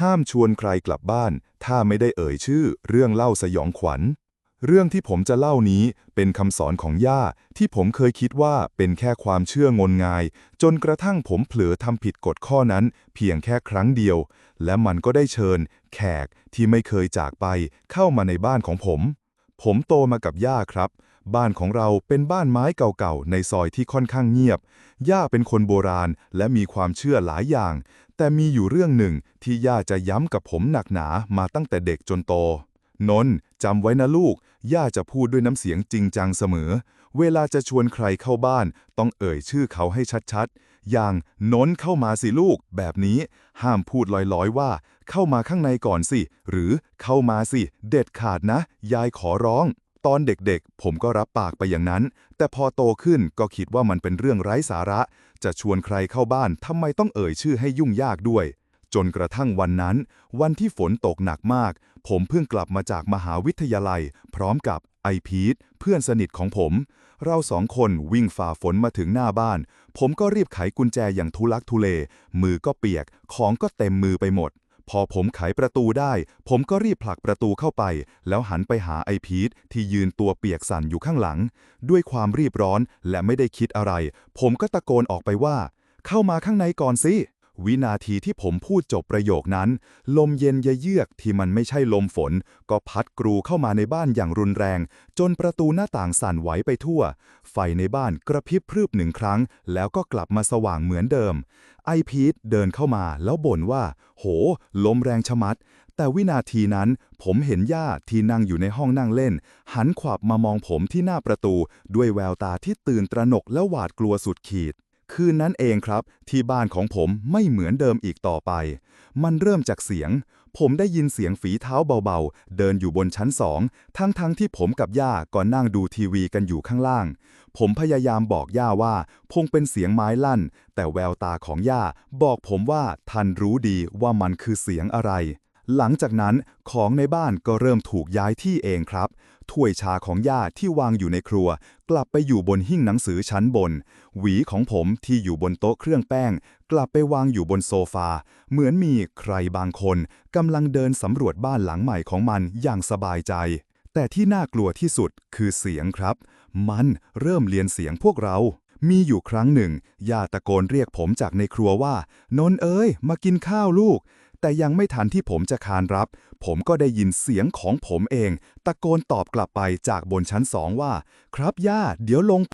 ห้ามชวนใครกลับบ้าน ถ้าไม่ได้เอ่ยชื่อ เรื่องเล่าสยองขวัญ เรื่องที่ผมจะเล่านี้เป็นคำสอนของย่าที่ผมเคยคิดว่าเป็นแค่ความเชื่องมงาย จนกระทั่งผมเผลอทำผิดกฎข้อนั้น เพียงแค่ครั้งเดียว และมันก็ได้เชิญ แขกที่ไม่เคยจากไปเข้ามาในบ้านของผม ผมโตมากับย่าครับ บ้านของเราเป็นบ้านไม้เก่าๆ ในซอยที่ค่อนข้างเงียบ ย่าเป็นคนโบราณและมีความเชื่อหลายอย่าง แต่มีอยู่เรื่องหนึ่งที่ย่าจะย้ำกับผมหนักหนามาตั้งแต่เด็กจนโต นนท์จำไว้นะลูก ย่าจะพูดด้วยน้ำเสียงจริงจังเสมอ เวลาจะชวนใครเข้าบ้าน ต้องเอ่ยชื่อเขาให้ชัดๆ อย่างนนท์เข้ามาสิลูก แบบนี้ ห้ามพูดลอยๆว่า เข้ามาข้างในก่อนสิ หรือเข้ามาสิ เด็ดขาดนะ ยายขอร้อง ตอนเด็กๆ ผมก็รับปากไปอย่างนั้น แต่พอโตขึ้นก็คิดว่ามันเป็นเรื่องไร้สาระ จะชวนใครเข้าบ้านทำไมต้องเอ่ยชื่อให้ยุ่งยากด้วย จนกระทั่งวันนั้น วันที่ฝนตกหนักมาก ผมเพิ่งกลับมาจากมหาวิทยาลัย พร้อมกับไอพีทเพื่อนสนิทของผม เราสองคนวิ่งฝ่าฝนมาถึงหน้าบ้าน ผมก็รีบไขกุญแจอย่างทุลักทุเล มือก็เปียก ของก็เต็มมือไปหมด พอผมไขประตูได้ ผมก็รีบผลักประตูเข้าไป แล้วหันไปหาไอพีทที่ยืนตัวเปียกสั่นอยู่ข้างหลัง ด้วยความรีบร้อนและไม่ได้คิดอะไร ผมก็ตะโกนออกไปว่า เข้ามาข้างในก่อนสิ วินาทีที่ผมพูดจบประโยคนั้น ลมเย็นเยือกที่มันไม่ใช่ลมฝน ก็พัดกรูเข้ามาในบ้านอย่างรุนแรง จนประตูหน้าต่างสั่นไหวไปทั่ว ไฟในบ้านกระพริบพรึบหนึ่งครั้ง แล้วก็กลับมาสว่างเหมือนเดิม ไอพีทเดินเข้ามาแล้วบ่นว่า โห ลมแรงชะมัด แต่วินาทีนั้น ผมเห็นย่าที่นั่งอยู่ในห้องนั่งเล่น หันขวับมามองผมที่หน้าประตู ด้วยแววตาที่ตื่นตระหนกและหวาดกลัวสุดขีด คืนนั้นเองครับ ที่บ้านของผมไม่เหมือนเดิมอีกต่อไป มันเริ่มจากเสียง ผมได้ยินเสียงฝีเท้าเบาๆ เดินอยู่บนชั้นสองทั้งๆที่ผมกับย่าก็นั่งดูทีวีกันอยู่ข้างล่าง ผมพยายามบอกย่าว่าคงเป็นเสียงไม้ลั่น แต่แววตาของย่าบอกผมว่าท่านรู้ดีว่ามันคือเสียงอะไร หลังจากนั้นของในบ้านก็เริ่มถูกย้ายที่เองครับ ถ้วยชาของย่าที่วางอยู่ในครัว กลับไปอยู่บนหิ้งหนังสือชั้นบน หวีของผมที่อยู่บนโต๊ะเครื่องแป้ง กลับไปวางอยู่บนโซฟา เหมือนมีใครบางคนกำลังเดินสำรวจบ้านหลังใหม่ของมันอย่างสบายใจ แต่ที่น่ากลัวที่สุดคือเสียงครับ มันเริ่มเรียนเสียงพวกเรามีอยู่ครั้งหนึ่งย่าตะโกนเรียกผมจากในครัวว่า นนท์เอ้ย มากินข้าวลูก แต่ยังไม่ทันที่ผมจะคานรับ ผมก็ได้ยินเสียงของผมเอง ตะโกนตอบกลับไปจากบนชั้นสองว่า ครับย่า เดี๋ยวลง